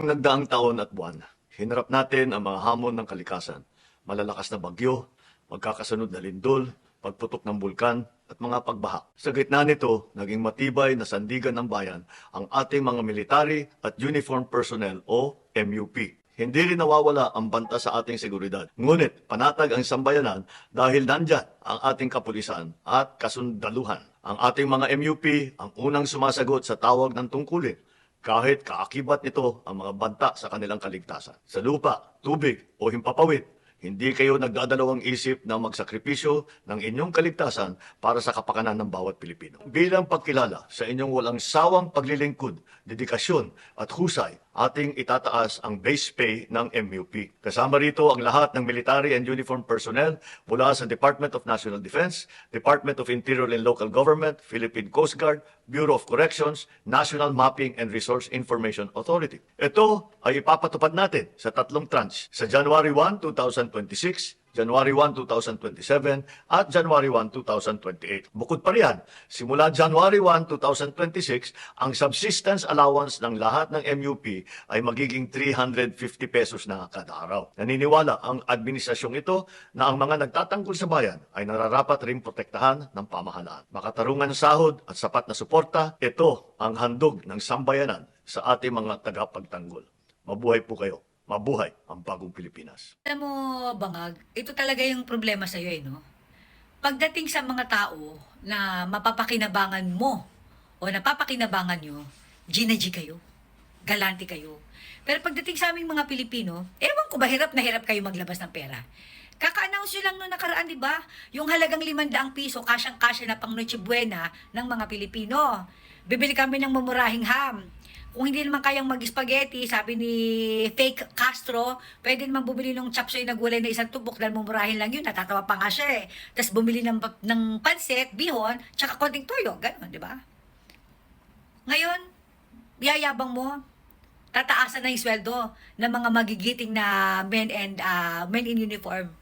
Nagdaang taon at buwan, hinarap natin ang mga hamon ng kalikasan. Malalakas na bagyo, magkakasunod na lindol, pagputok ng bulkan, at mga pagbaha. Sa gitna nito, naging matibay na sandigan ng bayan ang ating mga military at uniform personnel o MUP. Hindi rin nawawala ang banta sa ating seguridad. Ngunit panatag ang sambayanan dahil nandyan ang ating kapulisan at kasundaluhan. Ang ating mga MUP ang unang sumasagot sa tawag ng tungkulin kahit kaakibat nito ang mga banta sa kanilang kaligtasan. Sa lupa, tubig o himpapawid, hindi kayo nagdadalawang isip na magsakripisyo ng inyong kaligtasan para sa kapakanan ng bawat Pilipino. Bilang pagkilala sa inyong walang sawang paglilingkod, dedikasyon at husay, ating itataas ang base pay ng MUP. Kasama rito ang lahat ng military and uniform personnel mula sa Department of National Defense, Department of Interior and Local Government, Philippine Coast Guard, Bureau of Corrections, National Mapping and Resource Information Authority. Ito ay ipapatupad natin sa tatlong tranche sa January 1, 2026, January 1, 2027 at January 1, 2028. Bukod pa riyan, simula January 1, 2026, ang subsistence allowance ng lahat ng MUP ay magiging 350 pesos na kada araw. Naniniwala ang administrasyong ito na ang mga nagtatanggol sa bayan ay nararapat rin protektahan ng pamahalaan. Makatarungan ng sahod at sapat na suporta, ito ang handog ng sambayanan sa ating mga tagapagtanggol. Mabuhay po kayo. Mabuhay ang bagong Pilipinas. Alam mo, Bangag, ito talaga yung problema sa'yo eh, no? Pagdating sa mga tao na mapapakinabangan mo o napapakinabangan nyo, Gina G kayo. Galante kayo. Pero pagdating sa aming mga Pilipino, ewan ko ba hirap na hirap kayo maglabas ng pera. Kaka-announce nyo lang noong nakaraan, di ba? Yung halagang 500 piso, kasyang-kasya na pang Noche Buena ng mga Pilipino. Bibili kami ng mamurahing ham. Kung hindi naman kayang mag-spaghetti, sabi ni fake Castro, pwede naman bumili ng chapsoy na gulay na isang tubok dahil mumurahin lang yun, natatawa pa nga siya eh. Tapos bumili ng, ng pansit, bihon, tsaka konting toyo, gano'n, di ba? Ngayon, yayabang mo, tataasan na yung sweldo ng mga magigiting na men and ah, men in uniform,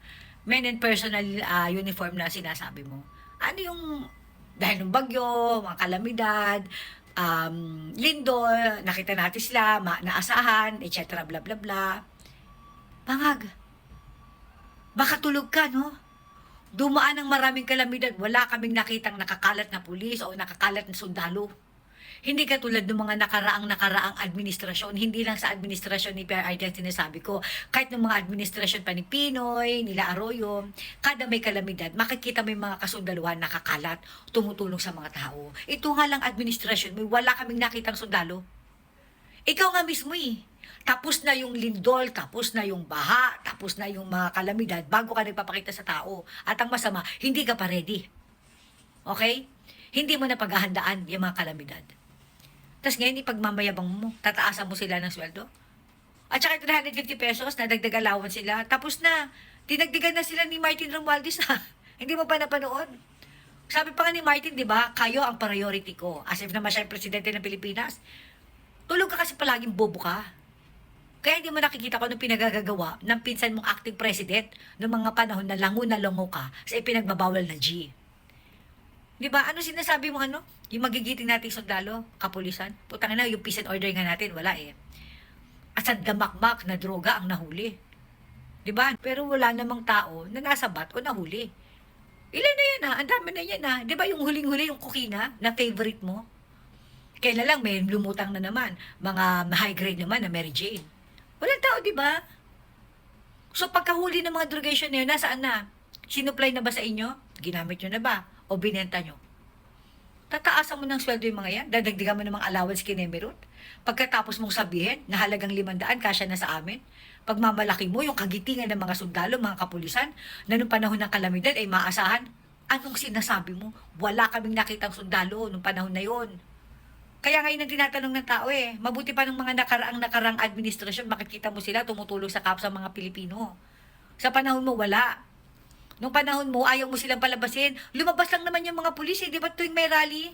men in personal ah, uniform na sinasabi mo. Ano yung dahil ng bagyo, mga kalamidad, um, lindol, nakita natin sila, ma- naasahan, etc. bla bla bla. Pangag, baka tulog ka, no? Dumaan ng maraming kalamidad, wala kaming nakitang nakakalat na pulis o nakakalat na sundalo. Hindi katulad ng mga nakaraang nakaraang administrasyon, hindi lang sa administrasyon ni Pierre Arden sinasabi ko, kahit ng mga administrasyon pa ni Pinoy, nila Arroyo, kada may kalamidad, makikita may mga kasundaluhan nakakalat, tumutulong sa mga tao. Ito nga lang administrasyon, may wala kaming nakitang sundalo. Ikaw nga mismo eh. Tapos na yung lindol, tapos na yung baha, tapos na yung mga kalamidad bago ka nagpapakita sa tao. At ang masama, hindi ka pa ready. Okay? Hindi mo na paghahandaan yung mga kalamidad. Tapos ngayon, ipagmamayabang mo, tataasan mo sila ng sweldo. At saka 350 pesos, nadagdag allowance sila. Tapos na, dinagdagan na sila ni Martin Romualdez ha. Hindi mo pa napanood. Sabi pa nga ni Martin, di ba, kayo ang priority ko. As if naman siya yung presidente ng Pilipinas. Tulog ka kasi palaging bobo ka. Kaya hindi mo nakikita ko anong pinagagagawa ng pinsan mong acting president noong mga panahon na lango na longo ka sa ipinagbabawal na G. Di ba? Ano sinasabi mo ano? Yung magigiting nating sundalo, kapulisan. Putang na, yung peace and order nga natin, wala eh. At sa damakmak na droga ang nahuli. Ba? Pero wala namang tao na nasa bat o nahuli. Ilan na yan ha? Ang dami na yan ha? Di ba yung huling-huli yung kukina na favorite mo? Kailan lang may lumutang na naman. Mga high grade naman na Mary Jane. Walang tao, di ba? So pagkahuli ng mga drogation na yun, nasaan na? Sinupply na ba sa inyo? Ginamit nyo na ba? O binenta nyo? Tataasan mo ng sweldo yung mga yan? Dadagdagan mo ng mga allowance kay Nemerut? Pagkatapos mong sabihin na halagang limandaan, kasya na sa amin? Pagmamalaki mo yung kagitingan ng mga sundalo, mga kapulisan, na nung panahon ng kalamidad ay maasahan, anong sinasabi mo? Wala kaming nakitang sundalo nung panahon na yon. Kaya ngayon ang tinatanong ng tao eh, mabuti pa ng mga nakaraang nakarang administrasyon, makikita mo sila tumutulong sa kapsa mga Pilipino. Sa panahon mo, wala. Nung panahon mo, ayaw mo silang palabasin. Lumabas lang naman yung mga pulis eh. Di ba tuwing may rally?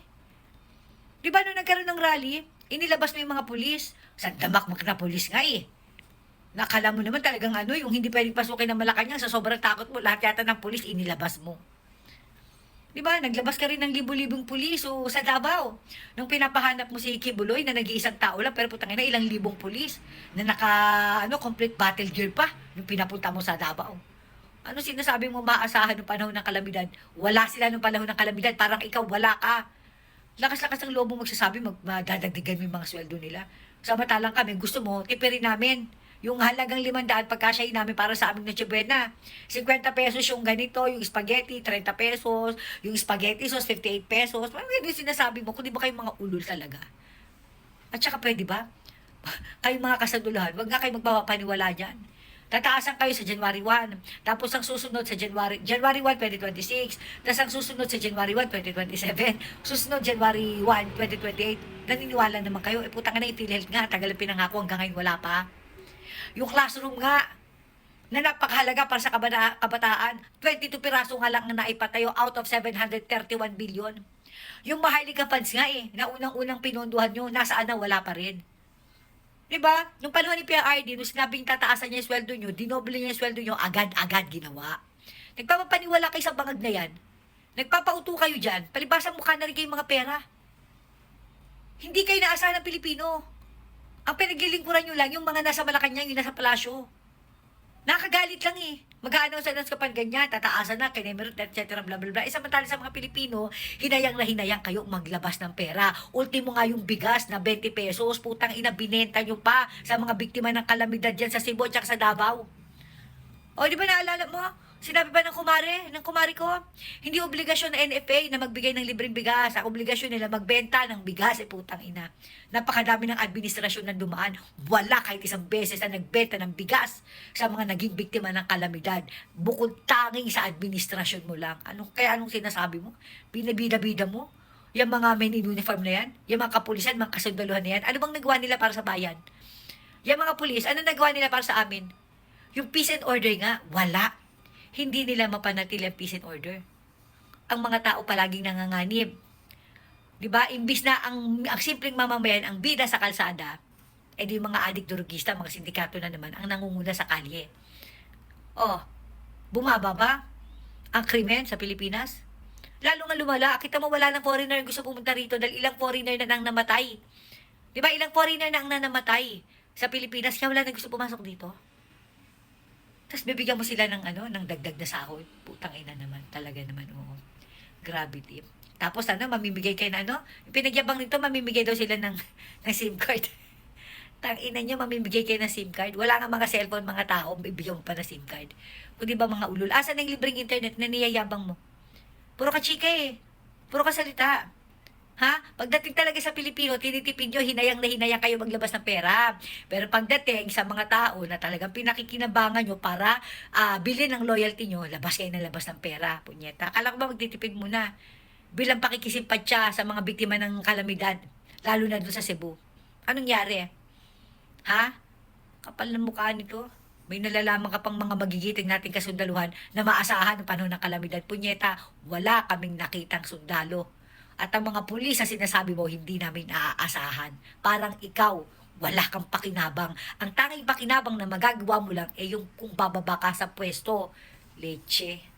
Di ba nung nagkaroon ng rally, inilabas mo yung mga pulis. Sa damak na pulis nga eh. Nakala mo naman talagang ano, yung hindi pwedeng pasukin ng Malacanang sa sobrang takot mo, lahat yata ng pulis inilabas mo. Di ba? Naglabas ka rin ng libo-libong pulis o sa Davao. Nung pinapahanap mo si Kibuloy na nag-iisang tao lang pero putang ina ilang libong pulis na naka ano complete battle gear pa nung pinapunta mo sa Davao. Ano sinasabi mo maasahan ng panahon ng kalamidad? Wala sila nung panahon ng kalamidad. Parang ikaw wala ka. Lakas-lakas ng loob mo magsasabi mag madadagdagan mo yung mga sweldo nila. Samantalang kami gusto mo tipirin namin yung halagang limandaan pagkasyahin namin para sa aming Noche Buena. 50 pesos yung ganito, yung spaghetti, 30 pesos, yung spaghetti sauce, 58 pesos. Parang yun yung sinasabi mo, kung di ba kayong mga ulol talaga? At saka pwede ba? Kayong mga kasadulahan, wag nga kayo magpapaniwala dyan. Tataasan kayo sa January 1. Tapos ang susunod sa January, January 1, 2026. Tapos ang susunod sa January 1, 2027. Susunod January 1, 2028. Naniniwala naman kayo. Eh putang na yung PhilHealth nga. Tagal ang pinangako hanggang ngayon wala pa. Yung classroom nga, na napakahalaga para sa kabata- kabataan, 22 piraso nga lang na naipatayo out of 731 billion. Yung Maharlika funds nga eh, na unang-unang pinondohan nyo, nasaan na wala pa rin. Diba? Nung panahon ni PRD, nung sinabing tataasan niya yung sweldo nyo, dinoble niya yung sweldo nyo, agad-agad ginawa. Nagpapapaniwala kayo sa bangag na yan. Nagpapauto kayo dyan. Palibasa mukha na rin kayong mga pera. Hindi kayo naasahan ng Pilipino. Ang pinaglilingkuran nyo lang, yung mga nasa Malacanang, yung nasa palasyo. Nakagalit lang eh. Mag-a-announce announce ka pa ganyan, tataasan na, kinemerot, etc. bla bla bla. Eh, samantala sa mga Pilipino, hinayang na hinayang kayo maglabas ng pera. Ultimo nga yung bigas na 20 pesos, putang ina, binenta nyo pa sa mga biktima ng kalamidad dyan sa Cebu at sa Davao. O, di ba naalala mo? Sinabi ba ng kumare, ng kumari ko, hindi obligasyon ng NFA na magbigay ng libreng bigas. Ang obligasyon nila magbenta ng bigas, eh putang ina. Napakadami ng administrasyon na dumaan. Wala kahit isang beses na nagbenta ng bigas sa mga naging biktima ng kalamidad. Bukod tanging sa administrasyon mo lang. Anong, kaya anong sinasabi mo? Binabida-bida mo? Yung mga men in uniform na yan? Yung mga kapulisan, mga kasundaluhan na yan? Ano bang nagawa nila para sa bayan? Yung mga pulis, ano nagawa nila para sa amin? Yung peace and order nga, wala. Hindi nila mapanatili ang peace and order. Ang mga tao palaging nanganganib. 'Di ba? Imbis na ang, ang simpleng mamamayan ang bida sa kalsada, eh di yung mga adik durugista, mga sindikato na naman ang nangunguna sa kalye. Oh, bumaba ba ang krimen sa Pilipinas? Lalo nga lumala, kita mo wala ng foreigner yung gusto pumunta rito dahil ilang foreigner na nang namatay. Di ba? Ilang foreigner na ang nanamatay sa Pilipinas kaya wala na gusto pumasok dito. Tapos bibigyan mo sila ng ano, ng dagdag na sahod. Putang ina naman, talaga naman, oo. Gravity. Tapos ano, mamimigay kayo na ano, pinagyabang nito, mamimigay daw sila ng, ng SIM card. Tang ina nyo, mamimigay kayo ng SIM card. Wala nga mga cellphone, mga tao, bibigyan mo pa ng SIM card. Kung di ba mga ulul, asan ang libreng internet na niyayabang mo? Puro ka chika eh. Puro ka salita. Ha? Pagdating talaga sa Pilipino, tinitipid nyo, hinayang na hinayang kayo maglabas ng pera. Pero pagdating sa mga tao na talagang pinakikinabangan nyo para ah, bilhin ng loyalty nyo, labas kayo ng labas ng pera. Punyeta. Akala ko ba magtitipid muna? Bilang pakikisimpatya sa mga biktima ng kalamidad, lalo na doon sa Cebu. Anong yari? Ha? Kapal ng mukha nito. May nalalaman ka pang mga magigiting nating kasundaluhan na maasahan ng panahon ng kalamidad. Punyeta, wala kaming nakitang sundalo. At ang mga pulis na sinasabi mo, hindi namin naaasahan. Parang ikaw, wala kang pakinabang. Ang tanging pakinabang na magagawa mo lang ay yung kung bababa ka sa pwesto. Leche.